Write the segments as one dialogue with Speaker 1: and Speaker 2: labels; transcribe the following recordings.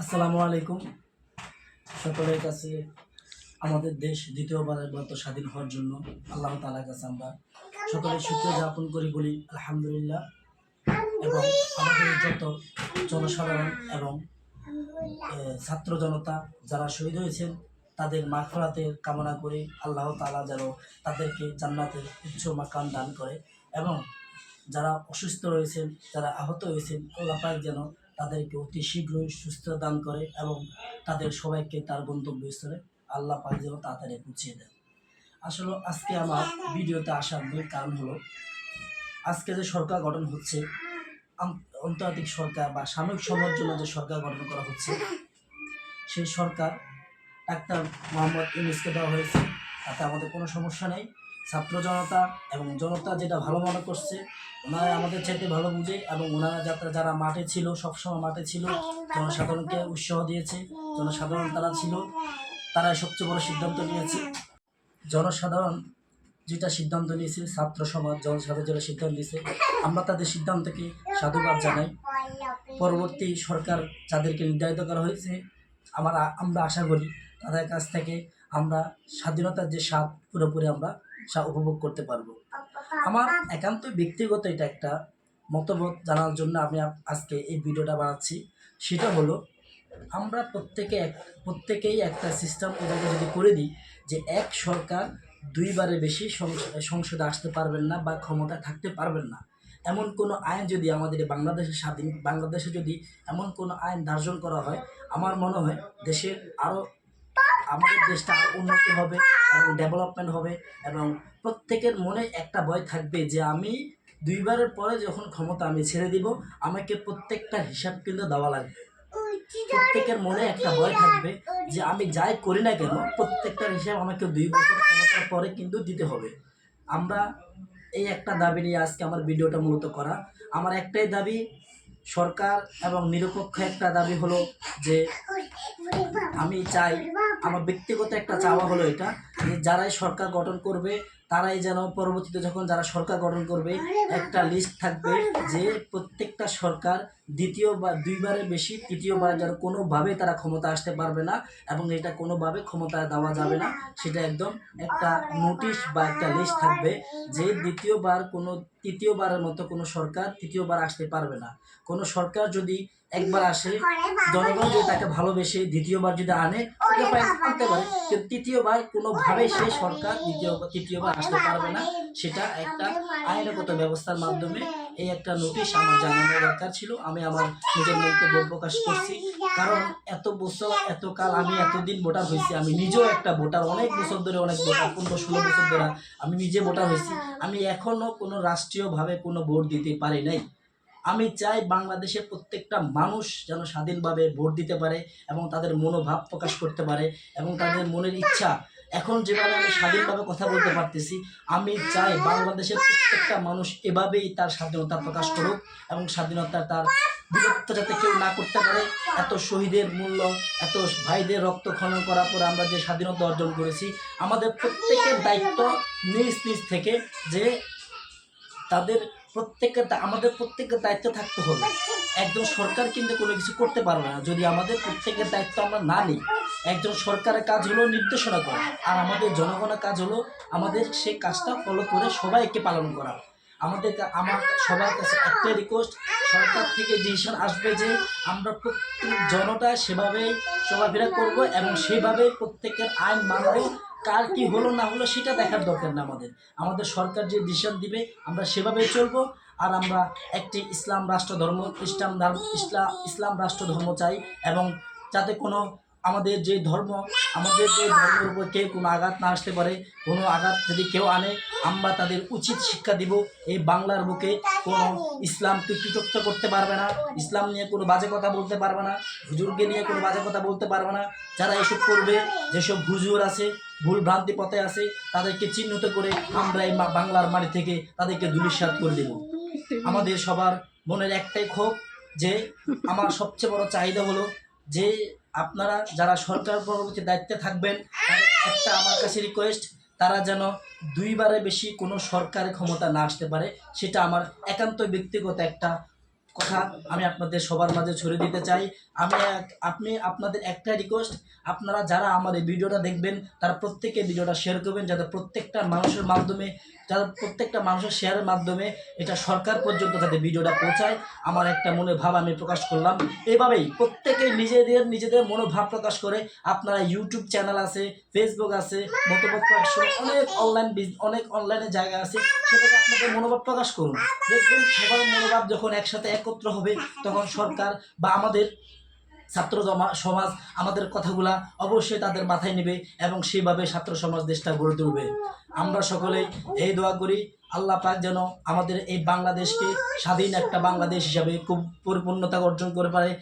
Speaker 1: আসসালামু আলাইকুম। সকলের কাছে আমাদের দেশ দ্বিতীয়বারের মতো স্বাধীন হওয়ার জন্য আল্লাহ তালার কাছে আমরা সকলের শুক্রিয়া যাপন করি, বলি আলহামদুলিল্লাহ। এবং আমাদের যত জনসাধারণ এবং ছাত্র জনতা যারা শহীদ হয়েছেন, তাদের মাফরাতের কামনা করে আল্লাহ তালা যেন তাদেরকে জান্নাতের উচ্চ মাকান দান করে। এবং যারা অসুস্থ রয়েছেন, যারা আহত হয়েছেন, আল্লাহ পাক যেন তাদেরকে অতি শীঘ্রই সুস্থ দান করে এবং তাদের সবাইকে তার গন্তব্যস্থলে আল্লাহ পাক যেন তাড়াতাড়ি পৌঁছিয়ে দেন। আসলে আজকে আমার ভিডিওতে আসার মূল কারণ হলো, আজকে যে সরকার গঠন হচ্ছে আন্তর্জাতিক সরকার বা সাময়িক সময়ের জন্য যে সরকার গঠন করা হচ্ছে, সেই সরকার ডাক্তার মোহাম্মদ ইউনুসকে দেওয়া হয়েছে। তাতে আমাদের কোনো সমস্যা নেই। ছাত্র জনতা এবং জনতা যেটা ভালো মনে করছে, ওনারা আমাদের চাইতে ভালো বুঝে এবং ওনারা যাত্রা যারা মাঠে ছিল, সবসময় মাঠে ছিল, জনসাধারণকে উৎসাহ দিয়েছে, জনসাধারণ তারা ছিল তারা সবচেয়ে বড় সিদ্ধান্ত নিয়েছে। জনসাধারণ যেটা সিদ্ধান্ত নিয়েছে, ছাত্র সমাজ, জনসাধারণ যেটা সিদ্ধান্ত নিয়েছে, আমরা তাদের সিদ্ধান্তকে সাধুবাদ জানাই। পরবর্তী সরকার যাদেরকে নির্ধারিত করা হয়েছে, আমার, আমরা আশা করি তাদের কাছ থেকে আমরা স্বাধীনতার যে স্বাদ, পুরোপুরি আমরা উপভোগ করতে পারব। আমার একান্ত ব্যক্তিগত এটা একটা মতামত জানার জন্য আমি আজকে এই ভিডিওটা বানাচ্ছি। সেটা হলো, আমরা প্রত্যেকে এক, প্রত্যেকেই একটা সিস্টেম এটাকে যদি করে দিই যে এক সরকার দুইবারে বেশি সংস- সংসদে আসতে পারবেন না বা ক্ষমতা থাকতে পারবেন না। এমন কোনো আইন যদি আমাদের এই বাংলাদেশের স্বাধীন, বাংলাদেশে যদি এমন কোনো আইন ধার্জন করা হয়, আমার মনে হয় দেশের আরও আমাদের দেশটা আরও উন্নতি হবে এবং ডেভেলপমেন্ট হবে এবং প্রত্যেকের মনে একটা ভয় থাকবে যে আমি দুইবারের পরে যখন ক্ষমতা আমি ছেড়ে দিব, আমাকে প্রত্যেকটা হিসাব কিন্তু দেওয়া লাগবে। প্রত্যেকের মনে একটা ভয় থাকবে যে আমি যাই করি না কেন প্রত্যেকটার হিসাব আমাকে দুই বছর ক্ষমতার পরে কিন্তু দিতে হবে। আমরা এই একটা দাবি নিয়ে আজকে আমার ভিডিওটা মূলত করা। আমার একটাই দাবি, সরকার এবং নিরপেক্ষ একটা দাবি হলো যে আমি চাই আমার ব্যক্তিগত একটা চাওয়া হলো এটা। যারাই সরকার গঠন করবে, তারাই যেন পরবর্তীতে যখন যারা সরকার গঠন করবে, একটা লিস্ট থাকবে যে প্রত্যেকটা সরকার দ্বিতীয় বা দুইবারের বেশি, তৃতীয়বার যেন কোনোভাবে তারা ক্ষমতা আসতে পারবে না এবং এটা কোনোভাবে ক্ষমতা দেওয়া যাবে না। সেটা একদম একটা নোটিশ বা একটা লিস্ট থাকবে যে দ্বিতীয়বার কোনো, তৃতীয়বারের মতো কোনো সরকার তৃতীয়বার আসতে পারবে না। কোনো সরকার যদি একবার আসে, জনগণ যদি তাকে ভালোবেসে দ্বিতীয়বার যদি আনে পারে। তৃতীয়বার কোনোভাবেই সেই সরকার দ্বিতীয় তৃতীয়বার আসতে পারবে না। সেটা একটা আইনগত ব্যবস্থার মাধ্যমে এই একটা নোটিশ আমার জানানো দরকার ছিল। আমি আমার নিজের মন্তব্য প্রকাশ করছি। কারণ এত বছর, এত কাল আমি এতদিন ভোটার হয়েছি। আমি নিজেও একটা ভোটার, অনেক বছর ধরে, অনেক ভোটার, পনেরো, ষোলো বছর ধরে আমি নিজে ভোটার হয়েছি। আমি এখনও কোনো রাষ্ট্রীয়ভাবে কোনো ভোট দিতে পারি নাই। আমি চাই বাংলাদেশের প্রত্যেকটা মানুষ যেন স্বাধীনভাবে ভোট দিতে পারে এবং তাদের মনোভাব প্রকাশ করতে পারে এবং তাদের মনের ইচ্ছা এখন যেভাবে আমি স্বাধীনভাবে কথা বলতে পারতেছি, আমি চাই বাংলাদেশের প্রত্যেকটা মানুষ এভাবেই তার স্বাধীনতা প্রকাশ করুক এবং স্বাধীনতা তার বিরক্ত যাতে কেউ না করতে পারে। এত শহীদের মূল্য, এত ভাইদের রক্ত খনন করার পর আমরা যে স্বাধীনতা অর্জন করেছি, আমাদের প্রত্যেকের দায়িত্ব নিজ নিজ থেকে যে তাদের প্রত্যেকের আমাদের প্রত্যেকের দায়িত্ব থাকতে হবে। একজন সরকার কিন্তু কোনো কিছু করতে পারবে না। যদি আমাদের প্রত্যেকের দায়িত্ব আমরা না নিই, একজন সরকারের কাজ হলো নির্দেশনা করা। আর আমাদের জনগণের কাজ হলো আমাদের সেই কাজটা ফলো করে সবাইকে পালন করা। আমাদের আমার সবার কাছে একটাই রিকোয়েস্ট সরকার থেকে ডিসিশন আসবে যে আমরা প্রত্যেক জনতা সেভাবেই চলাফেরা করব এবং সেভাবে প্রত্যেকের আইন মানব। কার কি হলো না হলো সেটা দেখার দরকার না আমাদের। আমাদের সরকার যে ডিসিশন দিবে, আমরা সেভাবেই চলবো। আর আমরা একটি ইসলাম রাষ্ট্র ধর্ম, ইসলাম ধর্ম ইসলাম ইসলাম রাষ্ট্র ধর্ম চাই এবং যাতে কোনো আমাদের যে ধর্ম, আমাদের যে ধর্মের উপর কেউ কোনো আঘাত না আসতে পারে, কোনো আঘাত যদি কেউ আনে, আমরা তাদের উচিত শিক্ষা দিব। এই বাংলার বুকে কোনো ইসলামকে কৃতজ্ঞ করতে পারবে না, ইসলাম নিয়ে কোনো বাজে কথা বলতে পারবে না, হুজুরকে নিয়ে কোনো বাজে কথা বলতে পারবে না। যারা এসব করবে, যেসব হুজুর আছে, ভুল ভ্রান্তি পথে আছে, তাদেরকে চিহ্নিত করে আমরা এই বাংলার মাটি থেকে তাদেরকে দুলিশাত করে দেব। আমাদের সবার মনের একটাই ক্ষোভ যে, আমার সবচেয়ে বড় চাহিদা হলো যে আপনারা যারা সরকার পরবর্তী দায়িত্বে থাকবেন একটা আমার কাছে রিকোয়েস্ট তারা যেন দুইবারে বেশি কোনো সরকারের ক্ষমতা না আসতে পারে, সেটা আমার একান্ত ব্যক্তিগত একটা কথা আমি আপনাদের সবার মাঝে ছড়িয়ে দিতে চাই। আমি আপনি, আপনাদের একটা রিকোয়েস্ট আপনারা যারা আমার এই ভিডিওটা দেখবেন, তারা প্রত্যেকে ভিডিওটা শেয়ার করবেন, যাতে প্রত্যেকটা মানুষের মাধ্যমে যাতে প্রত্যেকটা মানুষের শেয়ারের মাধ্যমে এটা সরকার পর্যন্ত যাতে ভিডিওটা পৌঁছায়, আমার একটা মনে ভাব আমি প্রকাশ করলাম। এভাবেই প্রত্যেকে নিজেদের নিজেদের মনোভাব প্রকাশ করে আপনারা ইউটিউব চ্যানেল আছে ফেসবুক আছে মতামত প্রকাশ অনেক অনলাইন অনেক অনলাইনে জায়গা আছে সেটাকে আপনাদের মনোভাব প্রকাশ করুন। দেখবেন সবার মনোভাব যখন একসাথে একত্র হবে, তখন সরকার বা আমাদের ছাত্র সমাজ আমাদের কথাগুলা অবশ্যই তাদের মাথায় নেবে এবং সেভাবে ছাত্র সমাজ দেশটা গড়ে তুলবে। আমরা সকলেই এই দোয়া করি আল্লাহ পাক যেন আমাদের এই বাংলাদেশকে স্বাধীন একটা বাংলাদেশ হিসাবে খুব পরিপূর্ণতা অর্জন করে পারে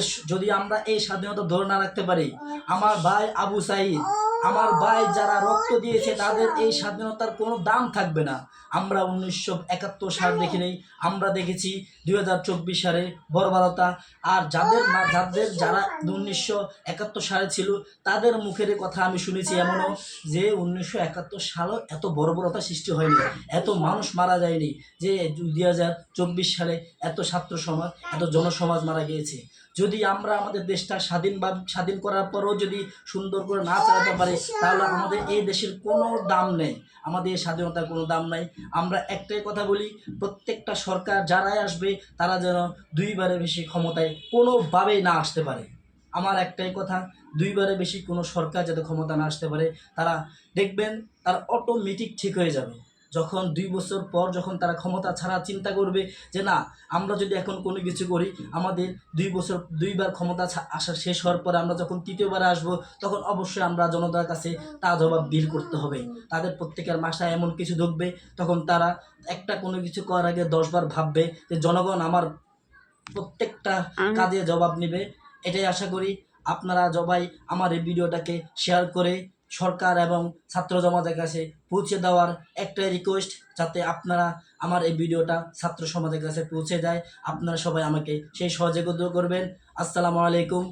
Speaker 1: স- যদি আমরা এই স্বাধীনতা ধরে না রাখতে পারি, আমার ভাই আবু সাইদ, আমার ভাই যারা রক্ত দিয়েছে, তাদের এই স্বাধীনতার কোনো দাম থাকবে না। আমরা উনিশশো একাত্তর সাল দেখি নেই, আমরা দেখেছি দুই হাজার চব্বিশ সালে বর্বরতা, আর যাদের না, যাদের যারা উনিশশো একাত্তর সালে ছিল, তাদের মুখের কথা আমি শুনেছি এমনও যে উনিশশো একাত্তর সালও এত বর্বরতা সৃষ্টি হয়নি, এত মানুষ মারা যায়নি যে দুই হাজার চব্বিশ সালে এত ছাত্র সমাজ, এত জনসমাজ মারা গিয়েছে। যদি আমরা আমাদের দেশটা স্বাধীন স্বাধীন করার পরেও যদি সুন্দর করে না চালাতে পারি, তাহলে আমাদের এই দেশের কোনো দাম নেই। আমাদের এই স্বাধীনতার কোনো দাম নাই। আমরা একটাই কথা বলি, প্রত্যেকটা সরকার যারাই আসবে, তারা যেন দুইবারের বেশি ক্ষমতায় কোনোভাবেই না আসতে পারে। আমার একটাই কথা দুইবারে বেশি কোনো সরকার যাতে ক্ষমতা না আসতে পারে, তারা দেখবেন তার অটোমেটিক ঠিক হয়ে যাবে। যখন দুই বছর পর যখন তারা ক্ষমতা ছাড়া চিন্তা করবে যে না আমরা যদি এখন কোনো কিছু করি আমাদের দুই বছর দুইবার ক্ষমতা আসা শেষ হওয়ার পরে আমরা যখন তৃতীয়বারে আসব তখন অবশ্যই আমরা জনতার কাছে তা জবাব বিল করতে হবে। তাদের প্রত্যেকের মাসায় এমন কিছু ঢুকবে তখন তারা একটা কোনো কিছু করার আগে দশবার ভাববে যে জনগণ আমার প্রত্যেকটা কাজে জবাব নেবে। এটাই আশা করি। আপনারা সবাই আমার এই ভিডিওটাকে শেয়ার করে সরকার এবং ছাত্র জমাতের কাছে পৌঁছে দেওয়ার একটাই রিকোয়েস্ট যাতে আপনারা আমার এই ভিডিওটা ছাত্র সমাজের কাছে পৌঁছে যায় আপনারা সবাই আমাকে সেই সহযোগিতা করবেন। আসসালামু আলাইকুম।